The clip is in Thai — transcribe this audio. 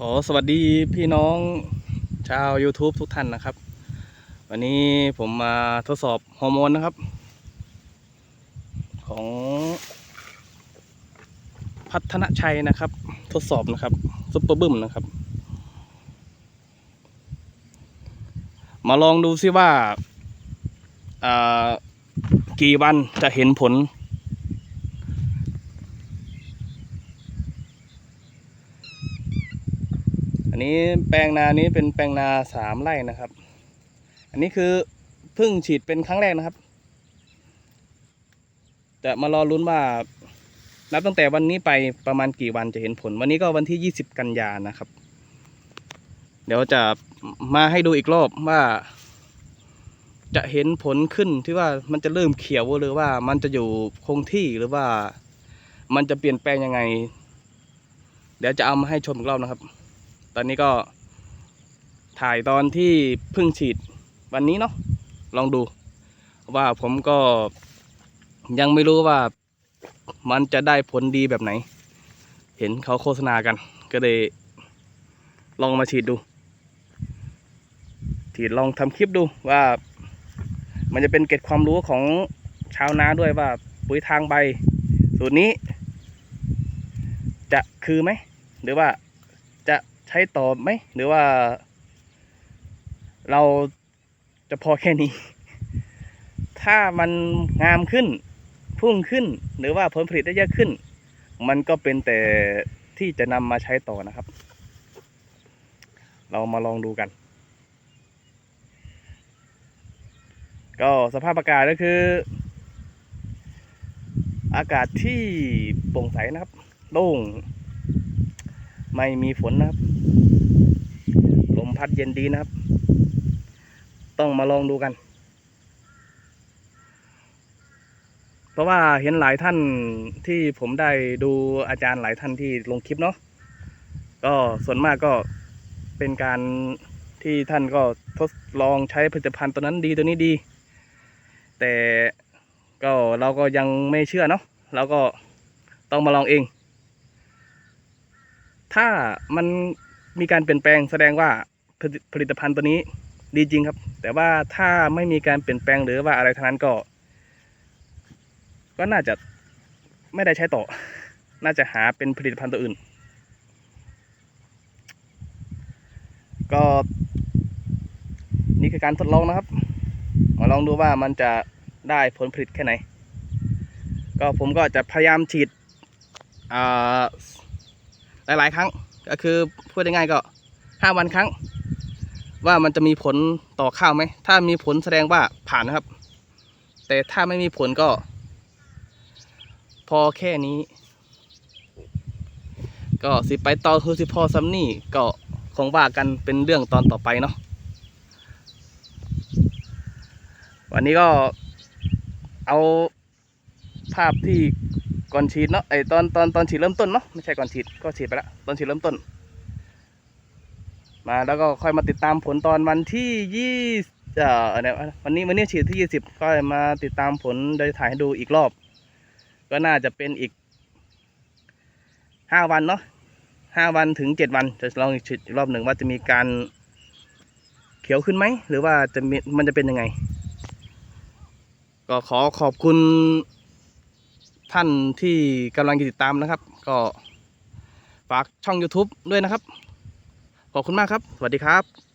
ขอสวัสดีพี่น้องชาว YouTube ทุกท่านนะครับ วันนี้ผมมาทดสอบฮอร์โมนนะครับ ของพัฒนชัยนะครับ ทดสอบนะครับซุปเปอร์บึ้มนะครับ มาลองดูซิว่าอ่ากี่วันจะเห็นผล อันนี้แปลงนานี้เป็นแปลงนาสามไร่นะครับ อันนี้คือเพิ่งฉีดเป็นครั้งแรกนะครับจะมารอลุ้นว่านับตั้งแต่วันนี้ไปประมาณกี่วันจะเห็นผล วันนี้ก็วันที่ 20 กันยานะครับ เดี๋ยวจะมาให้ดูอีกรอบว่า จะเห็นผลขึ้นที่ว่ามันจะเริ่มเขียวหรือว่ามันจะอยู่คงที่หรือว่ามันจะเปลี่ยนแปลงยังไง เดี๋ยวจะเอามาให้ชมอีกรอบนะครับ ตอนนี้ก็ถ่ายตอนที่เพิ่งฉีดวันนี้เนาะลองดู ว่าผมก็ยังไม่รู้ว่ามันจะได้ผลดีแบบไหน เห็นเขาโฆษณากัน ก็เลยลองมาฉีดดู ฉีดลองทำคลิปดูว่า มันจะเป็นเก็ดความรู้ของชาวนาด้วยว่าปุ๋ยทางใบ สูตรนี้ จะคือไหม หรือว่า ใช้ต่อไหม หรือว่า เราจะพอแค่นี้ ถ้ามันงามขึ้น พุ่งขึ้น หรือว่าผลผลิตได้เยอะขึ้น มันก็เป็นแต่ที่จะนำมาใช้ต่อนะครับ เรามาลองดูกัน ก็สภาพอากาศก็คือ อากาศที่โปร่งใสนะครับ โล่ง ไม่มีฝนนะครับลมพัดเย็นดีนะครับ ต้องมาลองดูกัน เพราะว่าเห็นหลายท่านที่ผมได้ดูอาจารย์หลายท่านที่ลงคลิปเนาะก็ส่วนมากก็เป็นการที่ท่านก็ทดลองใช้ผลิตภัณฑ์ตัวนั้นดีตัวนี้ดี แต่ก็เราก็ยังไม่เชื่อเนาะเราก็ต้องมาลองเอง ถ้ามันมีการเปลี่ยนแปลงแสดงว่าผลิตผลิตภัณฑ์ตัวนี้ดีจริงครับ แต่ว่าถ้าไม่มีการเปลี่ยนแปลงหรือว่าอะไรทั้งนั้นก็ ก็น่าจะไม่ได้ใช้ต่อ น่าจะหาเป็นผลิตภัณฑ์ตัวอื่น ก็นี่คือการทดลองนะครับมาลองดูว่ามันจะได้ผลผลิตแค่ไหน ก็ผมก็จะพยายามฉีดอ่า หลาย ๆ ครั้ง ก็คือพูดง่ายๆก็ห้าวันครั้ง ว่ามันจะมีผลต่อข้าวไหม ถ้ามีผลแสดงว่าผ่านนะครับ แต่ถ้าไม่มีผลก็ พอแค่นี้ ก็สิไปต่อคือสิพอซัมนี่ก็คงว่ากันเป็นเรื่องตอนต่อไปเนาะวันนี้ก็เอาภาพที่ ก่อนฉีดเนาะไอตอนตอนตอนฉีดเริ่มต้นเนาะไม่ใช่ก่อนฉีดก็ฉีดไปแล้วตอนฉีดเริ่มต้น มาแล้วก็ค่อยมาติดตามผลตอนวันที่ยี่เอ่อเนี่ยวันนี้วันนี้ฉีดที่ยี่สิบก็มาติดตามผลโดยถ่ายให้ดูอีกรอบ ก็น่าจะเป็นอีกห้าวันเนาะห้าวันถึงเจ็ดวันจะลองฉีดอีกรอบหนึ่งว่าจะมีการเขียวขึ้นไหมหรือว่าจะมีมันจะเป็นยังไง ก็ขอขอบคุณ ท่านที่กำลังติดตามนะครับ ก็ฝากช่อง YouTube ด้วยนะครับ ขอบคุณมากครับ สวัสดีครับ